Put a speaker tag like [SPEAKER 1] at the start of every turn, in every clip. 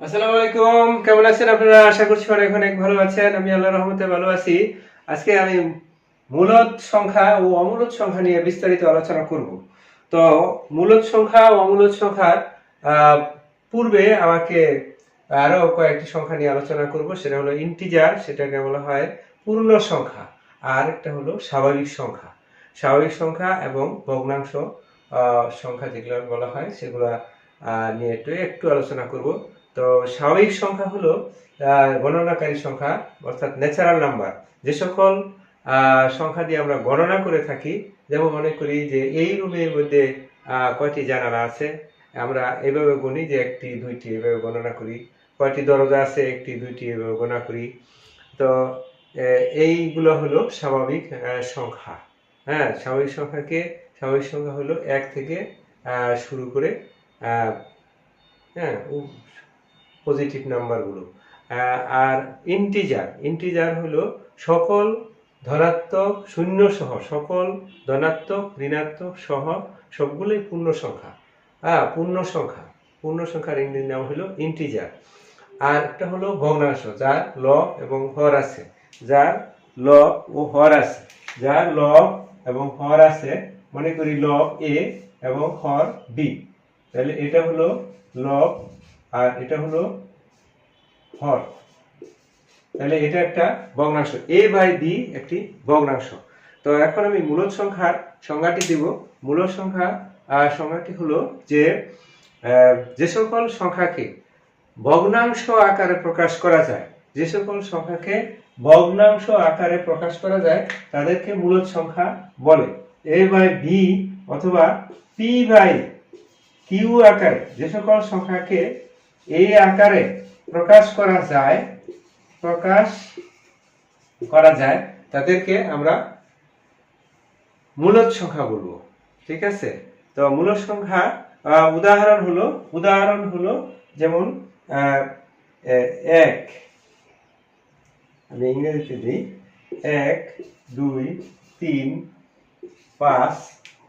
[SPEAKER 1] আসসালামু আলাইকুম। কেমন আছেন আপনারা? আশা করছি অনেক অনেক ভালো আছেন। আমি আল্লাহ রহমতে ভালো আছি। আজকে আমি মূলত সংখ্যা ও অমূলত সংখ্যা নিয়ে বিস্তারিত আলোচনা করব। তো মূলত সংখ্যা ও অমূলত সংখ্যার পূর্বে আমাকে আরও কয়েকটি সংখ্যা নিয়ে আলোচনা করব। সেটা হলো ইন্টিজার সেটাকে বলা হয় পূর্ণ সংখ্যা। আর একটা হলো স্বাভাবিক সংখ্যা। স্বাভাবিক সংখ্যা এবং ভগ্নাংশ সংখ্যা যেগুলো বলা হয়, সেগুলা নিয়ে একটু একটু আলোচনা করব। তো স্বাভাবিক সংখ্যা হলো গণনাকারী সংখ্যা, অর্থাৎ ন্যাচারাল নাম্বার যে সকল সংখ্যা দিয়ে আমরা গণনা করে থাকি, যেমন মনে করি যে এই রুমের মধ্যে কয়টি জানালা আছে, আমরা এভাবে গুনি যে একটি, দুইটি এভাবে গণনা করি। কয়টি দরজা আছে, একটি, দুইটি এভাবে গণনা করি। তো এইগুলো হলো স্বাভাবিক সংখ্যা। হ্যাঁ স্বাভাবিক সংখ্যাকে, স্বাভাবিক সংখ্যা হলো এক থেকে শুরু করে হ্যাঁ পজিটিভ নাম্বারগুলো আর ইন্টিজার ইন্টিজার হলো সকল ধনাত্মক শূন্য সহ, সকল ধনাত্মক, ঋণাত্মক সহ সবগুলোই পূর্ণ সংখ্যা। হ্যাঁ পূর্ণ সংখ্যা, পূর্ণ সংখ্যার ইংরেজি নাম হলো ইন্টিজার আর একটা হলো ভগ্নাংশ, যার ল এবং হর আছে। যার ল ও হর আছে। যার ল এবং হর আছে, মনে করি ল এ এবং হর বি। তাহলে এটা হলো লব আর এটা হলো হর। তাহলে এটা একটা ভগ্নাংশ। এ বাই বি একটি ভগ্নাংশ। তো এখন আমি মূলত সংখ্যার সংজ্ঞাটি দিব। মূলত সংখ্যা সংজ্ঞাটি হলো যে যে সকল সংখ্যাকে ভগ্নাংশ আকারে প্রকাশ করা যায়, যে সকল সংখ্যাকে ভগ্নাংশ আকারে প্রকাশ করা যায়, তাদেরকে মূলত সংখ্যা বলে। এ বাই বি অথবা পি বাই কিউ আকারে যে সকল সংখ্যাকে এই আকারে প্রকাশ করা যায়, প্রকাশ করা যায়, তাদেরকে আমরা মূলত সংখ্যা বলব, ঠিক আছে? তো মূলত সংখ্যা উদাহরণ হলো উদাহরণ হলো যেমন এক, আমি ইংরেজিতে দিই, এক, দুই, তিন, পাঁচ,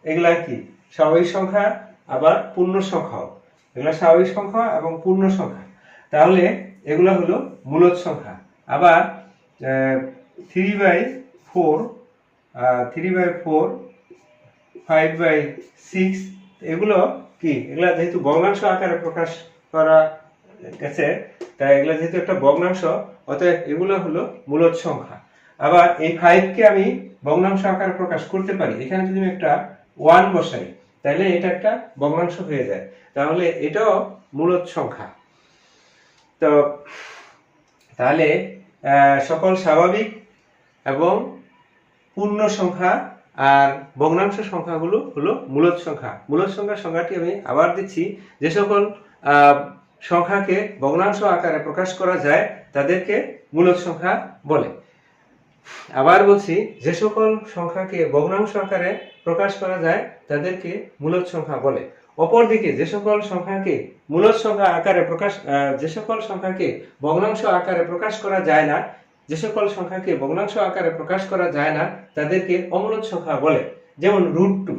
[SPEAKER 1] এগুলা কি? স্বাভাবিক সংখ্যা, আবার পূর্ণ সংখ্যাও। এগুলা স্বাভাবিক সংখ্যা এবং পূর্ণ সংখ্যা। তাহলে এগুলা হলো মূলত সংখ্যা। আবার three by four three by four five by six এগুলো কি? এগুলা যেহেতু ভগ্নাংশ আকারে প্রকাশ করা গেছে, তাই এগুলা যেহেতু একটা ভগ্নাংশ, অতএব এগুলো হলো মূলত সংখ্যা। আবার এই ফাইভকে আমি ভগ্নাংশ আকারে প্রকাশ করতে পারি। এখানে যদি আমি একটা ওয়ান বসাই তাহলে এটা একটা ভগ্নাংশ হয়ে যায়। তাহলে এটাও মূলত সংখ্যা। তো, তাহলে সকল স্বাভাবিক এবং পূর্ণ সংখ্যা আর ভগ্নাংশ সংখ্যাগুলো হলো মূলত সংখ্যা। মূলত সংখ্যার সংখ্যাটি আমি আবার দিচ্ছি। যে সকল সংখ্যাকে ভগ্নাংশ আকারে প্রকাশ করা যায়, তাদেরকে মূলত সংখ্যা বলে। আবার বলছি, যে সকল সংখ্যাকে ভগ্নাংশ আকারে প্রকাশ করা যায় তাদেরকে মূলত সংখ্যা বলে। অপরদিকে যে সকল সংখ্যাকে মূলত সংখ্যা আকারে প্রকাশ যে সকল সংখ্যাকে ভগ্নাংশ আকারে প্রকাশ করা যায় না, যে সকল সংখ্যাকে ভগ্নাংশ আকারে প্রকাশ করা যায় না, তাদেরকে অমূলত সংখ্যা বলে। যেমন রুট টু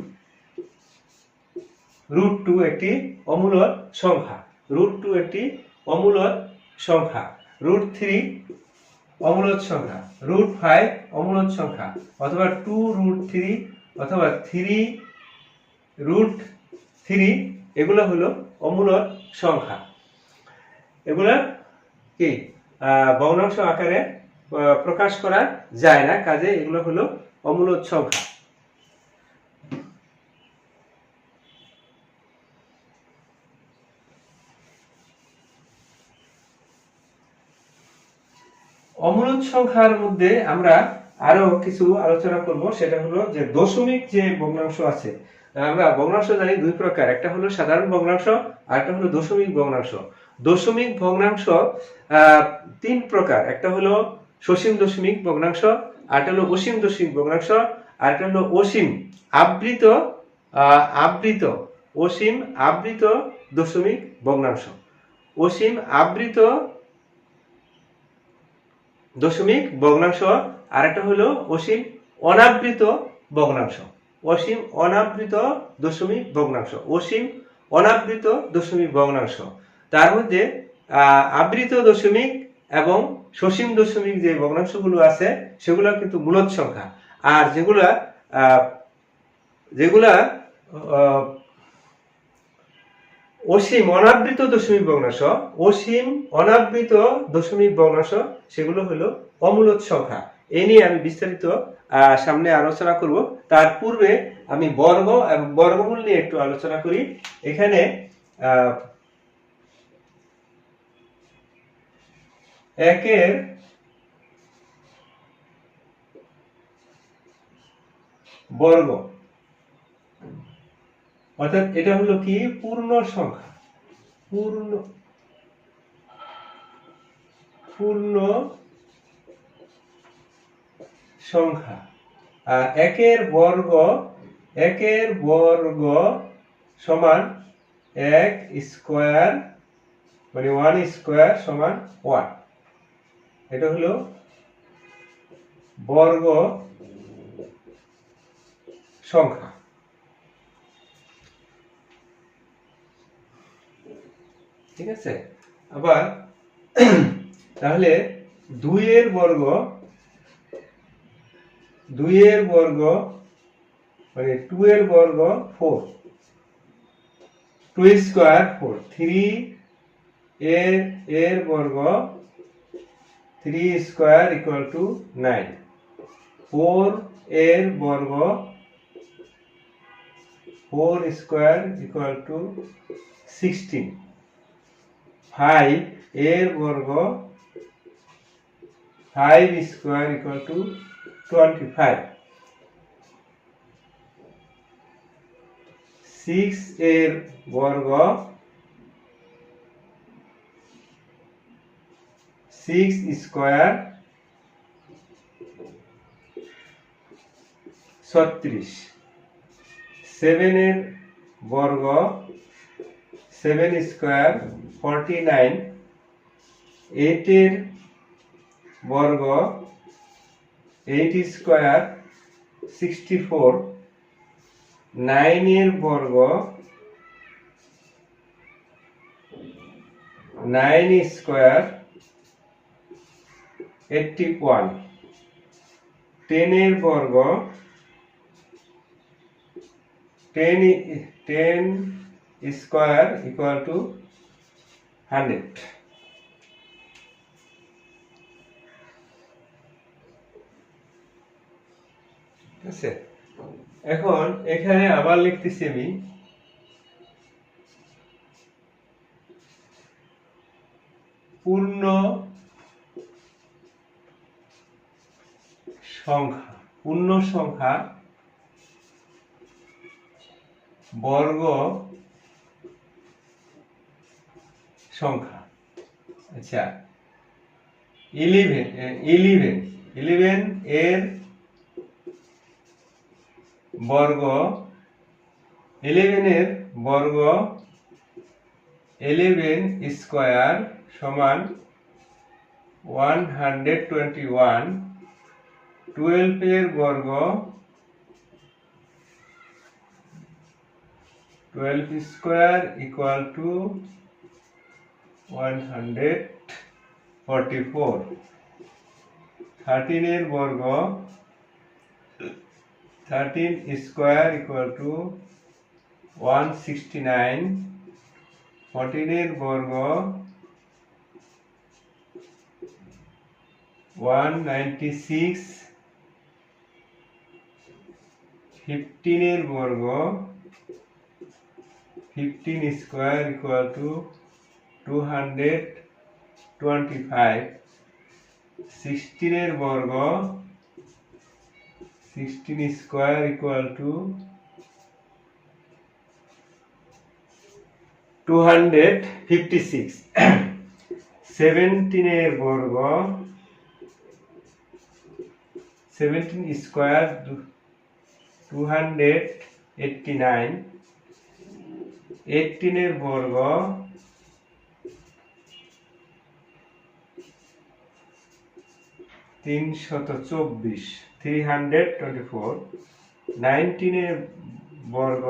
[SPEAKER 1] রুট টু একটি অমূলত সংখ্যা। রুট টু একটি অমূলত সংখ্যা। রুট থ্রি অমূলত সংখ্যা। রুট ফাইভ অমূলত সংখ্যা। অথবা টু রুট থ্রি অথবা থ্রি রুট থ্রি, এগুলো হলো অমূলত সংখ্যা। এগুলো কি? ভগ্নাংশ আকারে প্রকাশ করা যায় না, কাজে এগুলো হলো অমূলত সংখ্যা। অমূলত সংখ্যার মধ্যে আমরা আরও কিছু আলোচনা করব। সেটা হলো যে দশমিক যে ভগ্নাংশ আছে, আমরা ভগ্নাংশ জানি দুই প্রকার। একটা হলো সাধারণ ভগ্নাংশ, আর একটা হলো দশমিক ভগ্নাংশ। দশমিক ভগ্নাংশ তিন প্রকার। একটা হলো সসীম দশমিক ভগ্নাংশ একটা হলো অসীম দশমিক ভগ্নাংশ একটা হলো অসীম আবৃত আবৃত, অসীম আবৃত দশমিক ভগ্নাংশ। অসীম আবৃত দশমিক ভগ্নাংশ আর একটা হলো অসীম অনাবৃত ভগ্নাংশ। অসীম অনাবৃত দশমিক ভগ্নাংশ। অসীম অনাবৃত দশমিক ভগ্নাংশ। তার মধ্যে আবৃত দশমিক এবং সসীম দশমিক যে ভগ্নাংশগুলো আছে, সেগুলো কিন্তু মূলত সংখ্যা। আর যেগুলা যেগুলা অসীম অনাবৃত দশমিক ভগ্নাংশ, অসীম অনাবৃত দশমিক ভগ্নাংশ, সেগুলো হলো অমূলত সংখ্যা। এই নিয়ে আমি বিস্তারিত সামনে আলোচনা করব। তার পূর্বে আমি বর্গ এবং বর্গমূল নিয়ে একটু আলোচনা করি। এখানে একের বর্গ। অর্থাৎ এটা হলো কি? পূর্ণ সংখ্যা। পূর্ণ পূর্ণ সংখ্যা। আর একের বর্গ একের বর্গ সমান এক স্কোয়ার মানে ওয়ান স্কোয়ার সমান ওয়ান এটা হলো বর্গ সংখ্যা। ঠিক আছে? আবার তাহলে দুইয়ের বর্গ দুইয়ের বর্গ মানে টু এর বর্গ four. Two square four. Three এর এর বর্গ three square equal to nine. Four এর বর্গ four square equal to sixteen. Five এর বর্গ five square equal to twenty five six এর বর্গ সিক্স স্কোয়ার ছত্রিশ। সেভেনের বর্গ সেভেন স্কোয়ার ফর্টি নাইন এইটের বর্গ এইট স্কোয়ার সিক্সটি ফোর নাইনের বর্গ, নাইন স্কোয়ার এইটটি ওয়ান টেনের বর্গ, ten ten square equal to hundred. এখন এখানে আবার লিখতেছি আমি। পূর্ণ সংখ্যা পূর্ণ সংখ্যা বর্গ সংখ্যা। আচ্ছা ইলেভেন ইলেভেন ইলেভেন এর বর্গ ইলেভেনের বর্গ ইলেভেন স্কোয়ার সমান ওয়ান হান্ড্রেড টোয়েন্টি ওয়ান টুয়েলভের বর্গ twelve square equal to one hundred forty four থার্টিনের বর্গ thirteen square equal to one sixty nine ফোরটিনের বর্গ ওয়ান নাইনটি সিক্স ফিফটিনের বর্গ fifteen square equal to two hundred twenty five সিক্সটিনের বর্গ sixteen square equal to two hundred fifty six সেভেন্টিনের বর্গ seventeen square two hundred eighty nine এইটিনের বর্গ, তিনশত চব্বিশ। Three hundred twenty four নাইনটিনের বর্গ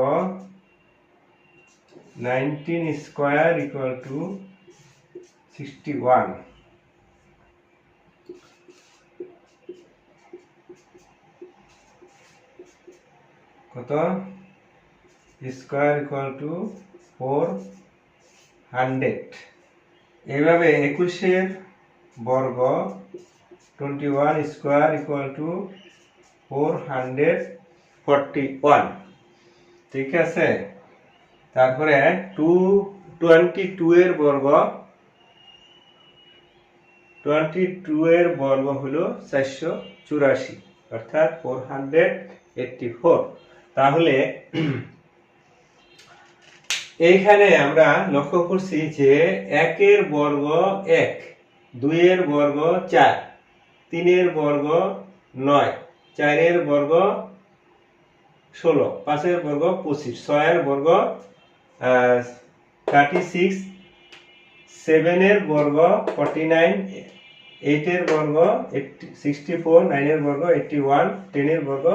[SPEAKER 1] nineteen square equal to sixty one কত? Square equal to four hundred এইভাবে একুশের বর্গ twenty one square equal to four hundred forty one ঠিক আছে? তারপরে টু টোয়েন্টি টু এর বর্গ টোয়েন্টি টু এর বর্গ হলো চারশো চুরাশি, অর্থাৎ ফোর হান্ড্রেড এইটটি ফোর তাহলে এইখানে আমরা লক্ষ্য করছি যে একের বর্গ এক, দুইয়ের বর্গ চার। তিনের বর্গ নয়, চারের বর্গ ষোলো, পাঁচের বর্গ পঁচিশ, ছয়ের বর্গ থার্টি সিক্স সেভেনের বর্গ ফর্টি নাইন এইটের বর্গ সিক্সটি ফোর নাইনের বর্গ এইটটি ওয়ান টেনের বর্গ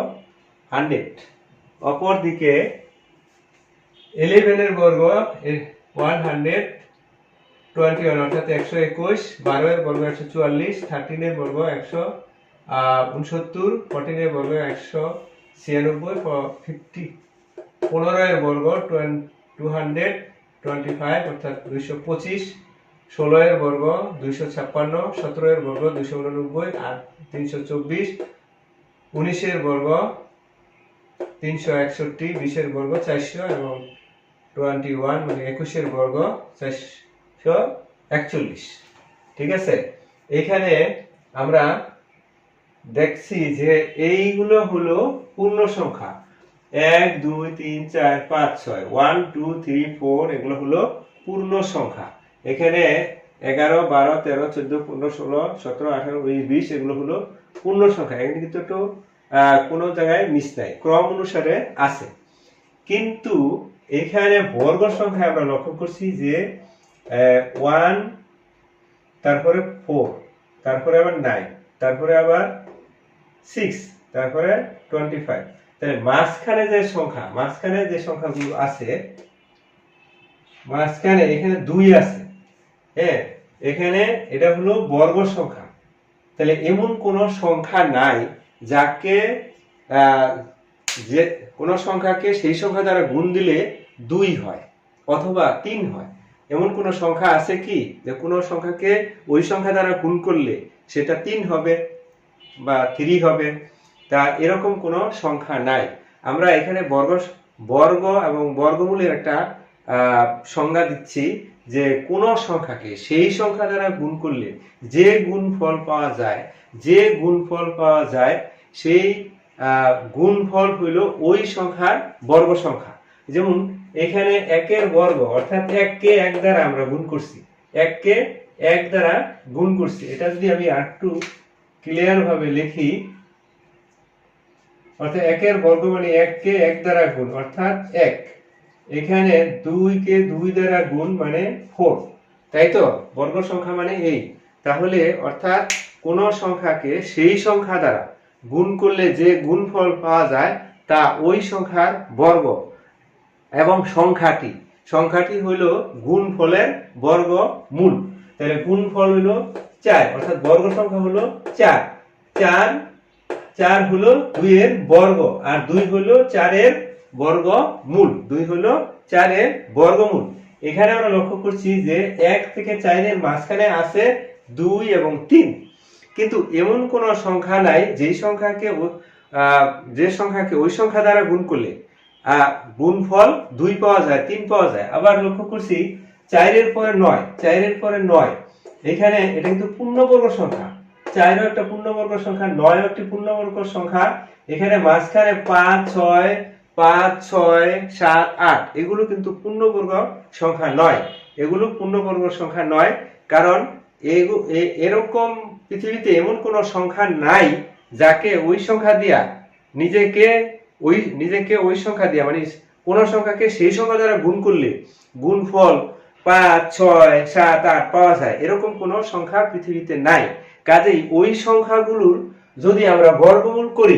[SPEAKER 1] হান্ড্রেড অপরদিকে ইলেভেনের বর্গ ওয়ান হান্ড্রেড টোয়েন্টি ওয়ান অর্থাৎ একশো একুশ বারোয়ের বর্গ একশো চুয়াল্লিশ থার্টিনের বর্গ একশো উনসত্তর ফোরটিনের বর্গ একশো ছিয়ানব্বই ফিফটি পনেরোয়ের বর্গ টু হান্ড্রেড টোয়েন্টি ফাইভ অর্থাৎ দুইশো পঁচিশ ষোলোয়ের বর্গ দুইশো ছাপ্পান্ন সতেরোয়ের বর্গ দুইশো উননব্বই, আর তিনশো চব্বিশ উনিশের বর্গ তিনশো একষট্টি বিশের বর্গ চারশো এবং টোয়েন্টি ওয়ান মানে একুশের বর্গ চারশো একচল্লিশ। ঠিক আছে? এখানে আমরা দেখছি যে এইগুলো হলো পূর্ণ সংখ্যা। এক, দুই, তিন, চার, পাঁচ, ছয়। ওয়ান টু থ্রি ফোর এগুলো হলো পূর্ণ সংখ্যা। এখানে এগারো, বারো, তেরো, চোদ্দ, পনেরো, ষোলো, সতেরো, আঠারো, উনিশ, বিশ, এগুলো হলো পূর্ণ সংখ্যা। এখানে কিন্তু একটু কোনো জায়গায় মিস নাই। ক্রম অনুসারে আছে। কিন্তু এখানে বর্গ সংখ্যা আমরা লক্ষ্য করছি যে ওয়ান তারপরে ফোর তারপরে আবার নাইন তারপরে আবার সিক্স তারপরে টোয়েন্টি ফাইভ তাহলে মাঝখানে যে সংখ্যা, মাঝখানে যে সংখ্যাগুলো আছে, মাঝখানে এখানে দুই আছে। হ্যাঁ এখানে এটা হলো বর্গ সংখ্যা। তাহলে এমন কোন সংখ্যা নাই যাকে যে কোন সংখ্যাকে সেই সংখ্যা দ্বারা গুণ দিলে দুই হয় অথবা তিন হয়। এমন কোন সংখ্যা আছে কি? যে কোন সংখ্যাকে ওই সংখ্যা দ্বারা গুণ করলে সেটা তিন হবে বা থ্রি হবে। তা এরকম কোনো সংখ্যা নাই। আমরা এখানে বর্গ বর্গ এবং বর্গমূলের একটা সংজ্ঞা দিচ্ছি যে কোন সংখ্যাকে সেই সংখ্যা দ্বারা গুণ করলে যে গুণফল পাওয়া যায়, যে গুণফল পাওয়া যায় সেই গুণফল হইল ওই সংখ্যার বর্গ সংখ্যা। যেমন এখানে একের বর্গ, অর্থাৎ এককে এক দ্বারা আমরা গুণ করছি। এককে এক দ্বারা গুণ করছি। এটা যদি আমি আরেকটু ক্লিয়ার ভাবে লিখি, অর্থাৎ একের বর্গ মানে এককে এক দ্বারা গুণ, অর্থাৎ এক। এখানে দুইকে দুই দ্বারা গুণ মানে ফোর তাই তো? বর্গ সংখ্যা মানে এই। তাহলে, অর্থাৎ কোন সংখ্যাকে সেই সংখ্যা দ্বারা গুণ করলে যে গুণফল পাওয়া যায়, তা ওই সংখ্যার বর্গ। এবং সংখ্যাটি। সংখ্যাটি হইল গুণফলের বর্গ মূল তাহলে গুণফল হইল চার, অর্থাৎ বর্গ সংখ্যা হলো চার। চার চার হলো দুইয়ের বর্গ, আর দুই হলো চারের বর্গ মূল দুই হলো চারের বর্গমূল। এখানে আমরা লক্ষ্য করছি যে এক থেকে চারের মাঝখানে আছে দুই এবং তিন। কিন্তু এমন কোন সংখ্যা নাই যেই সংখ্যাকে যে সংখ্যাকে ওই সংখ্যা দ্বারা গুণ করলে। গুণফল দুই পাওয়া যায়, তিন পাওয়া যায়। আবার লক্ষ্য করছি চারের পরে নয় চারের পরে নয়। এখানে এটা কিন্তু পূর্ণবর্গ সংখ্যা। চারও একটা পূর্ণবর্গ সংখ্যা নয় একটি পূর্ণবর্গ সংখ্যা। এখানে মাঝখানে পাঁচ, ছয় পাঁচ, ছয়, সাত, আট। এগুলো কিন্তু পূর্ণবর্গ সংখ্যা নয়। এগুলো পূর্ণবর্গ সংখ্যা নয়, কারণ এরকম পৃথিবীতে এমন কোন সংখ্যা নাই, যাকে ওই সংখ্যা দিয়া নিজেকে ওই নিজেকে ওই সংখ্যা দিয়া মানে কোন সংখ্যাকে সেই সংখ্যা দ্বারা গুণ করলে গুণফল পাঁচ, ছয়, সাত, আট পাওয়া যায়। এরকম কোন সংখ্যা পৃথিবীতে নাই। কাজেই ওই সংখ্যাগুলোর যদি আমরা বর্গমূল করি,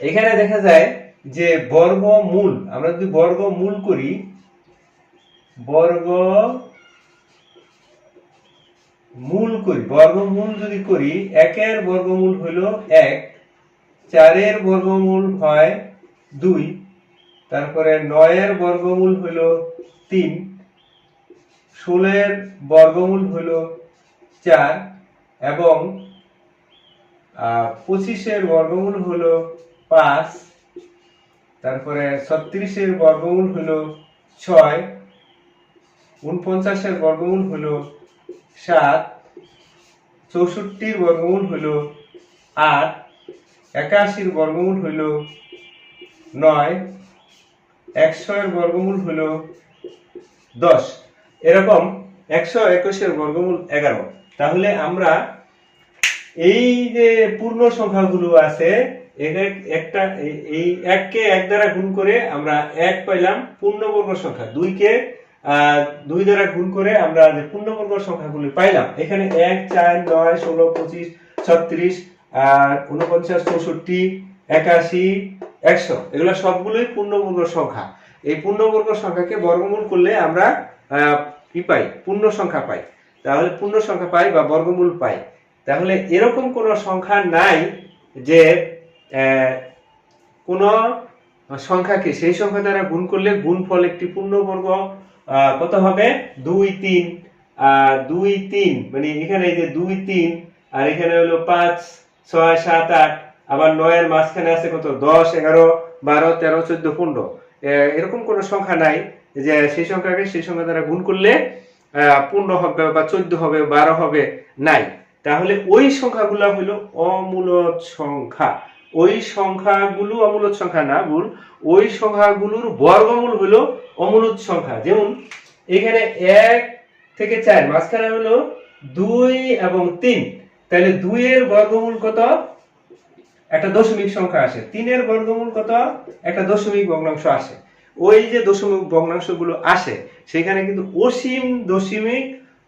[SPEAKER 1] এখানে দেখা যায় যে বর্গমূল, আমরা যদি বর্গমূল করি বর্গ মূল করি, বর্গমূল যদি করি, একের বর্গমূল হলো এক। চারের বর্গমূল হয় দুই, তারপরে নয়ের বর্গমূল হলো তিন, ষোলের বর্গমূল হলো চার এবং পঁচিশের বর্গমূল হলো পাঁচ, তারপরে ছত্রিশের বর্গমূল হলো ছয় উনপঞ্চাশের বর্গমূল হলো সাত, চৌষট্টির বর্গমূল হলো আট একাশির বর্গমূল হলো নয় একশো এর বর্গমূল হলো দশ। এরকম একশো একুশের বর্গমূল এগারো। তাহলে আমরা এই যে পূর্ণ সংখ্যাগুলো আছে একটা এই- এককে এক দ্বারা গুণ করে আমরা এক পাইলাম পূর্ণবর্গ সংখ্যা। দুইকে দুই দ্বারা গুণ করে আমরা যে পূর্ণবর্গ সংখ্যাগুলি পাইলাম, এখানে এক, চার, নয়, ষোলো, পঁচিশ, ছত্রিশ উনপঞ্চাশ চৌষট্টি, একাশি, একশো। এগুলো সবগুলোই পূর্ণবর্গ সংখ্যা। এই পূর্ণবর্গ সংখ্যাকে বর্গমূল করলে আমরা কি পাই? পূর্ণ সংখ্যা পাই। তাহলে পূর্ণ সংখ্যা পাই বা বর্গমূল পাই। তাহলে এরকম কোনো সংখ্যা নাই যে কোনো সংখ্যাকে সেই সংখ্যা দ্বারা গুণ করলে গুণফল একটি পূর্ণবর্গ কত হবে? দুই তিন। দুই তিন মানে এখানে যে দুই তিন, আর এখানে হলো পাঁচ ছয়, সাত, আট, আবার নয়ের মাঝখানে আছে কত? দশ, এগারো, বারো, তেরো, চোদ্দ, পনেরো। এরকম কোনো সংখ্যা নাই যে সেই সংখ্যাকে সেই সংখ্যা দ্বারা গুণ করলে পনেরো হবে বা চোদ্দ হবে, বারো হবে, নাই। তাহলে ওই সংখ্যাগুলো হলো অমূলদ সংখ্যা। ওই সংখ্যাগুলো অমূলদ সংখ্যা না, ভুল। ওই সংখ্যাগুলোর বর্গমূল হলো অমূলদ সংখ্যা। যেমন এখানে এক থেকে চার, মাঝখানে হলো দুই এবং তিন। তাহলে দুইয়ের বর্গমূল কত? একটা দশমিক সংখ্যা আসে। তিনের বর্গমূল কত? একটা দশমিক ভগ্নাংশ আসে। ওই যে দশমিক ভগ্নাংশগুলো আসে, সেখানে কিন্তু অসীম দশমিক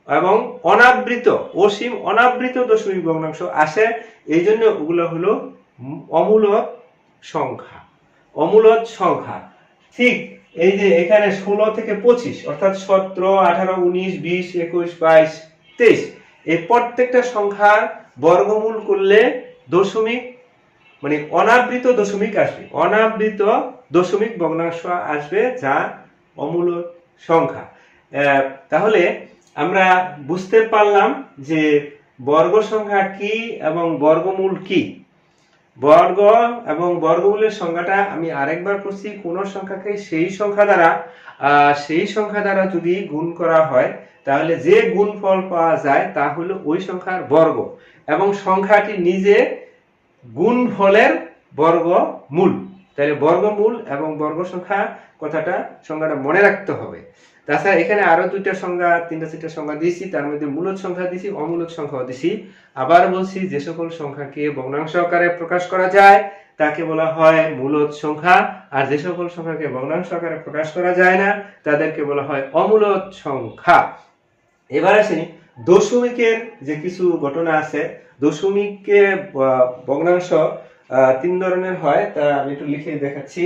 [SPEAKER 1] এবং অনাবৃত, অসীম অনাবৃত দশমিক ভগ্নাংশ আসে। এই জন্য ওগুলো হলো অমূলক সংখ্যা অমূলক সংখ্যা। ঠিক এই যে এখানে ষোলো থেকে পঁচিশ, অর্থাৎ সতেরো, আঠারো, উনিশ, বিশ, একুশ, বাইশ, তেইশ এই প্রত্যেকটা সংখ্যার বর্গমূল করলে দশমিক মানে অনাবৃত দশমিক আসবে। অনাবৃত দশমিক ভগ্নাংশ আসবে যা অমূলক সংখ্যা। তাহলে আমরা বুঝতে পারলাম যে বর্গ সংখ্যা কি এবং বর্গমূল কি। বর্গ এবং বর্গমূলের সংখ্যাটা আমি আরেকবার করছি। কোন সংখ্যাকে সেই সংখ্যা দ্বারা সেই সংখ্যা দ্বারা যদি গুণ করা হয় তাহলে যে গুণফল পাওয়া যায় তা হলো ওই সংখ্যার বর্গ। এবং সংখ্যাটি নিজে গুণফলের বর্গমূল। তাহলে বর্গমূল এবং বর্গ সংখ্যা কথাটা সংখ্যাটা মনে রাখতে হবে। তাছাড়া এখানে আরও দুইটা সংখ্যা তিনটা, চারটা সংখ্যা দিয়েছি, তার মধ্যে মূলদ সংখ্যা দিয়েছি অমূলদ সংখ্যাও দিয়েছি। আবার বলছি যে সকল সংখ্যাকে ভগ্নাংশ আকারে প্রকাশ করা যায়, তাকে বলা হয় মূলদ সংখ্যা। আর যে সকল সংখ্যাকে ভগ্নাংশ আকারে প্রকাশ করা যায় না, তাদেরকে বলা হয় অমূলদ সংখ্যা। এবার আসি দশমিকের যে কিছু ঘটনা আছে দশমিককে ভগ্নাংশ তিন ধরনের হয়, তা আমি একটু লিখে দেখাচ্ছি।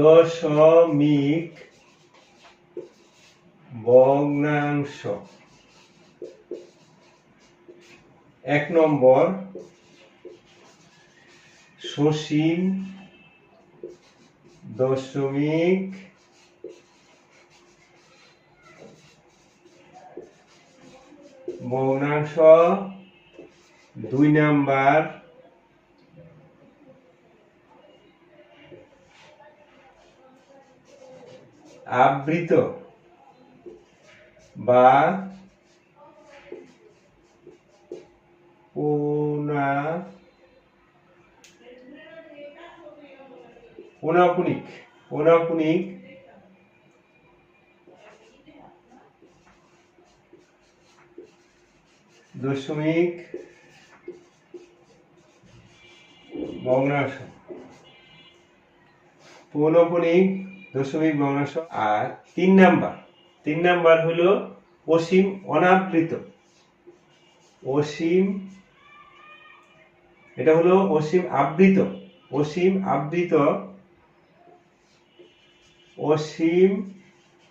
[SPEAKER 1] দশমিক ভগ্নাংশ। এক নম্বর সসীম দশমিক ভগ্নাংশ। দুই নাম্বার আবৃত বা পুনাপুনিক পুনাপুনিক দশমিক ভগ্নাংশ পুনপুনিক দশমিক ভগ্নাংশ আর তিন নাম্বার। তিন নাম্বার হলো অসীম অনাবৃত। অসীম, এটা হলো অসীম আবৃত। অসীম আবৃত অসীম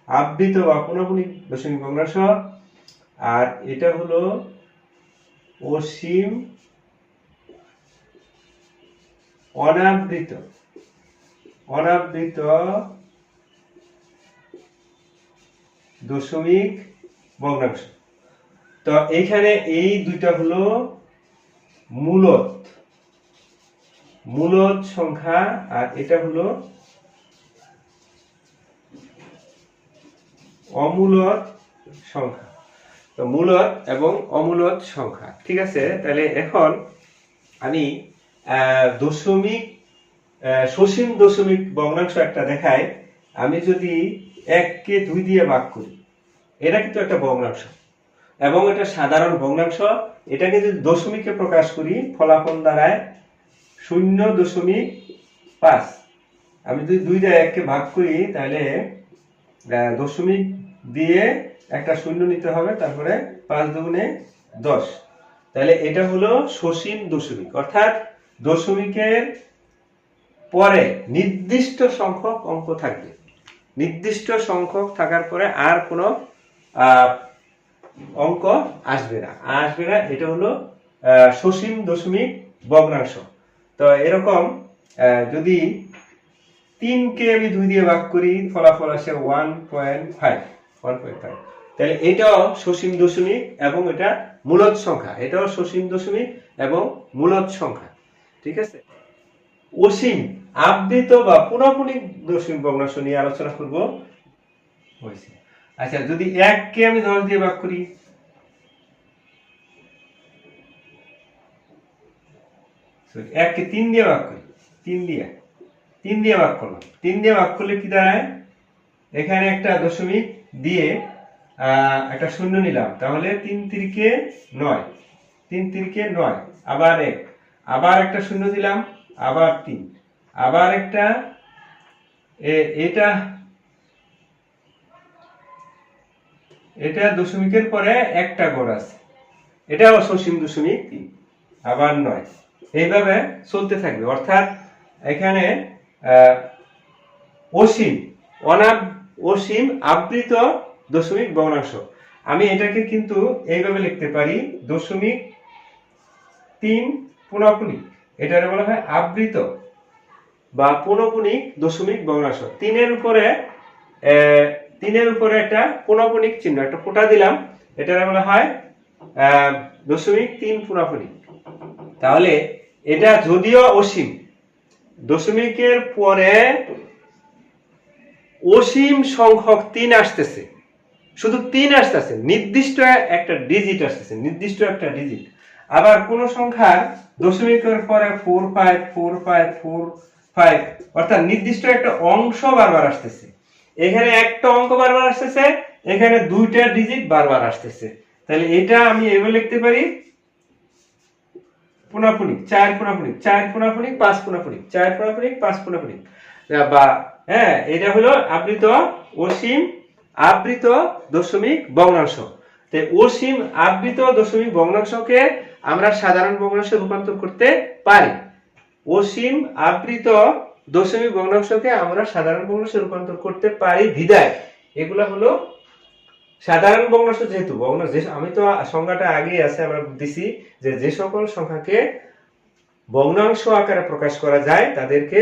[SPEAKER 1] আবৃত বা পুনঃপুনিক দশমিক ভগ্নাংশ আর এটা হলো অসীম অনাবৃত। অনাবৃত দশমিক ভগ্নাংশ তো এইখানে এই দুইটা হলো মূলত। মূলত সংখ্যা আর এটা হলো অমূলত সংখ্যা। তো মূলত এবং অমূলত সংখ্যা। ঠিক আছে? তাহলে এখন আমি দশমিক সসীম দশমিক ভগ্নাংশ একটা দেখাই। আমি যদি এককে দুই দিয়ে ভাগ করি। এটা কিন্তু একটা ভগ্নাংশ। এবং এটা সাধারণ ভগ্নাংশ। এটাকে যদি দশমিকে প্রকাশ করি, ফলাফল দ্বারায় শূন্য দশমিক পাঁচ। আমি যদি দুই দিয়ে এককে ভাগ করি, তাহলে দশমিক দিয়ে একটা শূন্য নিতে হবে, তারপরে পাঁচ দুগুণে দশ। তাহলে এটা হলো সসীম দশমিক। অর্থাৎ দশমিকের পরে নির্দিষ্ট সংখ্যক অঙ্ক থাকবে। নির্দিষ্ট সংখ্যক থাকার পরে আর কোনো অঙ্ক আসবে না। আসবে না, এটা হলো সসীম দশমিক ভগ্নাংশ। তো এরকম যদি তিনকে আমি দুই দিয়ে ভাগ করি, ফলাফল আসে one point five, one point five. তাহলে এটাও সসীম দশমিক এবং এটা মূলত সংখ্যা। এটাও সসীম দশমিক এবং মূলত সংখ্যা। ঠিক আছে? অসীম আবৃত বা পুনঃপুনিক দশমিক ভগ্নাংশ নিয়ে আলোচনা করব। হয়েছে। আচ্ছা যদি এককে আমি দশ দিয়ে ভাগ করি? এককে তিন দিয়ে ভাগ করি। তিন দিয়ে। তিন দিয়ে ভাগ করলাম। তিন দিয়ে ভাগ করলে কি দাঁড়ায়? এখানে একটা দশমিক দিয়ে একটা শূন্য নিলাম। তাহলে তিন তিরিকে নয়। তিন তিরিকে নয়। আবার এক। আবার একটা শূন্য দিলাম। আবার তিন। আবার একটা এটা এটা দশমিকের পরে একটা গড় আছে। এটাও সসীম দশমিক তিন, আবার নয়। এইভাবে চলতে থাকবে। অর্থাৎ এখানে অসীম, অনাব, অসীম আবৃত দশমিক ভগ্নাংশ। আমি এটাকে কিন্তু এইভাবে লিখতে পারি, দশমিক তিন পুনঃপুনিক এটারে বলা হয় আবৃত। বা পুনঃপুনিক দশমিক ভগ্নাংশ তিনের উপরে তিনের উপরে একটা পুনঃপুনিক চিহ্ন, একটা ফোঁটা দিলাম। এটারে বলা হয় দশমিক তিন পুনঃপুনিক তাহলে এটা যদিও অসীম, দশমিকের পরে অসীম সংখ্যক তিন আসতেছে। শুধু তিন আসতেছে, নির্দিষ্ট একটা ডিজিট আসতেছে, নির্দিষ্ট একটা ডিজিট আবার কোন সংখ্যার দশমিকের পরে four five four five four five অর্থাৎ নির্দিষ্ট একটা অংশ বারবার আসতেছে। এখানে একটা অঙ্ক বারবার আসতেছে, এখানে দুইটা ডিজিট বারবার আসতেছে। তাহলে এটা আমি এভাবে লিখতে পারি। পুনাপুনিক, চার পুনাপুনিক চার পুনাপুনিক, পাঁচ পুনাপুনিক, চার পুনাপুনিক, পাঁচ পুনাপুনিক। বা হ্যাঁ এটা হলো আবৃত অসীম, আবৃত দশমিক ভগ্নাংশ। তো অসীম, আবৃত দশমিক ভগ্নাংশকে আমরা সাধারণ ভগ্নাংশে রূপান্তর করতে পারি। অসীম আবৃত দশমিক ভগ্নাংশকে আমরা সাধারণ ভগ্নাংশে রূপান্তর করতে পারি বিদায়। এগুলা হলো সাধারণ ভগ্নাংশ যেহেতু, ভগ্নাংশ আমি তো সংজ্ঞাটা আগেই আছে, আমরা দিছি যে যে সকল সংখ্যাকে ভগ্নাংশ আকারে প্রকাশ করা যায়, তাদেরকে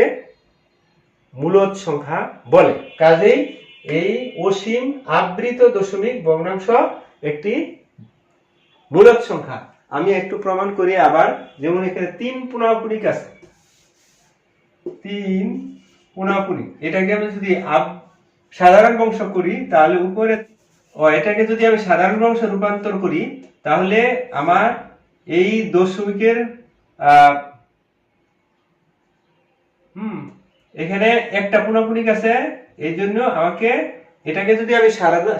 [SPEAKER 1] মূলত সংখ্যা বলে। কাজেই এই অসীম আবৃত দশমিক ভগ্নাংশ একটি মূলত সংখ্যা। আমি একটু প্রমাণ করি আবার, যেমন এখানে তিন পুনাপুনিক আছে। তিন পুনাপুনিক এটাকে আমি যদি আব- সাধারণ বংশ করি, তাহলে উপরে এটাকে যদি আমি সাধারণ বংশে রূপান্তর করি, তাহলে আমার এই দশমিকের হুম, এখানে একটা পুনঃপুনিক আছে। এই জন্য আমাকে এটাকে যদি আমি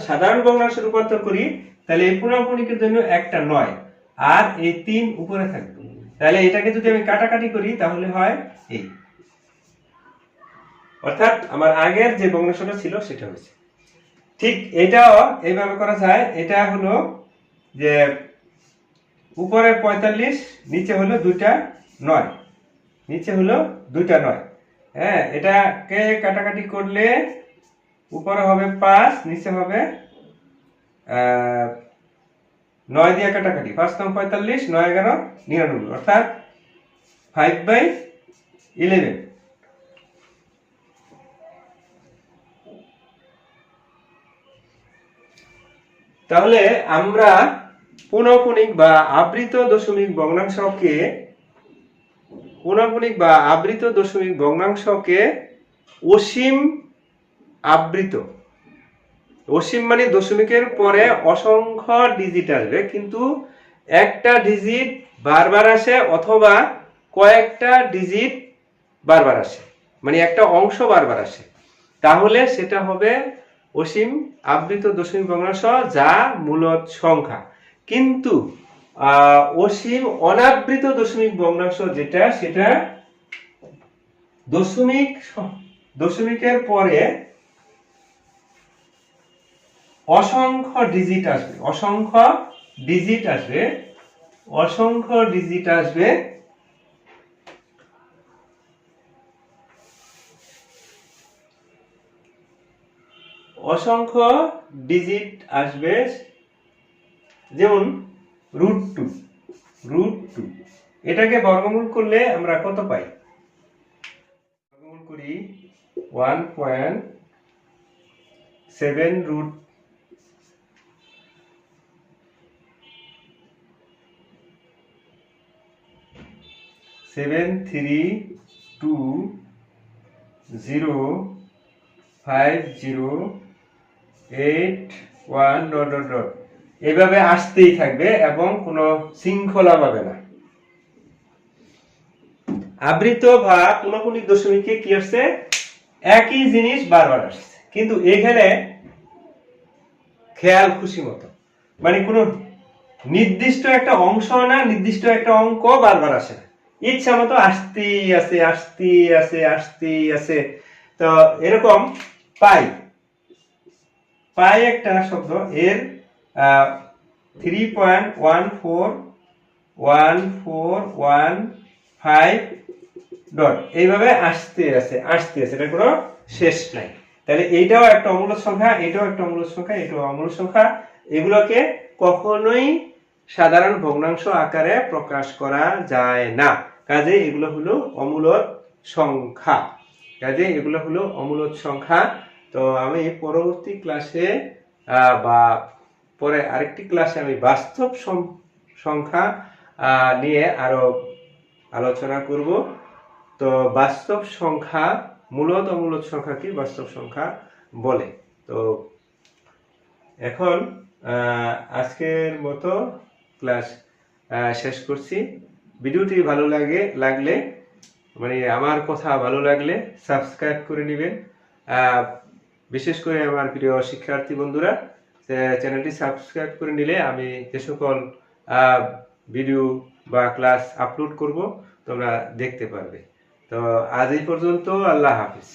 [SPEAKER 1] সাধারণ ভগ্নাংশে রূপান্তর করি, তাহলে এই পুনঃপুনিকের জন্য একটা নয়। আর এই তিন উপরে থাকবে। তাহলে এটাকে যদি আমি কাটাকাটি করি, তাহলে হয় এই। অর্থাৎ আমার আগের যে ভগ্নাংশটা ছিল সেটা হয়েছে। ঠিক এটাও এইভাবে করা যায়, এটা হলো যে উপরে পঁয়তাল্লিশ, নিচে হলো দুইটা নয়। নিচে হলো দুইটা নয়। হ্যাঁ এটাকে কাটাকাটি করলে উপরে হবে পাঁচ, নিচে হবে নয় দিয়ে কাটাকাটি। পাঁচ নং পঁয়তাল্লিশ, নয় এগারো, নিরানব্বই। অর্থাৎ ফাইভ বাই ইলেভেন তাহলে আমরা পুনঃপুনিক বা আবৃত দশমিক ভগ্নাংশকে পুনঃপুনিক বা আবৃত দশমিক ভগ্নাংশকে অসীম আবৃত। অসীম মানে দশমিকের পরে অসংখ্য ডিজিট আসবে, কিন্তু একটা ডিজিট বারবার আসে অথবা কয়েকটা ডিজিট বারবার আসে মানে একটা অংশ বারবার আসে। তাহলে সেটা হবে অসীম আবৃত দশমিক ভগ্নাংশ যা মূলত সংখ্যা। কিন্তু অসীম অনাবৃত দশমিক ভগ্নাংশ যেটা, সেটা দশমিক দশমিকের পরে অসংখ্য ডিজিট আসবে, অসংখ্য ডিজিট আসবে, অসংখ্য ডিজিট আসবে অসংখ্য ডিজিট আসবে, যেমন রুট টু রুট টু এটাকে বর্গমূল করলে আমরা কত পাই? বর্গমূল করি one point seven root seven three two zero five zero eight one dot dot dot এভাবে আসতেই থাকবে এবং কোনো শৃঙ্খলা পাবে না। আবৃত বা পুনঃপুনিক দশমিকে কি আসছে? একই জিনিস বারবার আসছে। কিন্তু এখানে খেয়াল খুশি মতো। মানে কোনো নির্দিষ্ট একটা অংশ না, নির্দিষ্ট একটা অঙ্ক বারবার আসে না। ইচ্ছা মতো আসতেই আছে আসতেই আছে আসতেই আছে তো এরকম পাই। পাই একটা শব্দ, এর three point one four one four one five dot এইভাবে আসতে আছে আসতে আছে এটা কোনো শেষ নাই। তাহলে এইটাও একটা অমূলক সংখ্যা, এটাও একটা অমূলক সংখ্যা, এটাও অমূলক সংখ্যা। এগুলোকে কখনোই সাধারণ ভগ্নাংশ আকারে প্রকাশ করা যায় না। কাজে এগুলো হলো অমূলক সংখ্যা। কাজে এগুলো হলো অমূলক সংখ্যা। তো আমি পরবর্তী ক্লাসে বা পরে আরেকটি ক্লাসে আমি বাস্তব সংখ্যা নিয়ে আরও আলোচনা করব। তো বাস্তব সংখ্যা মূলত অমূলক সংখ্যা কি? বাস্তব সংখ্যা বলে। তো এখন আজকের মতো ক্লাস শেষ করছি। ভিডিওটি ভালো লাগে, লাগলে মানে আমার কথা ভালো লাগলে সাবস্ক্রাইব করে নেবেন। বিশেষ করে আমার প্রিয় শিক্ষার্থী বন্ধুরা চ্যানেলটি সাবস্ক্রাইব করে নিলে আমি যে সকল ভিডিও বা ক্লাস আপলোড করব, তোমরা দেখতে পারবে। তো আজ এই পর্যন্ত, আল্লাহ হাফিজ।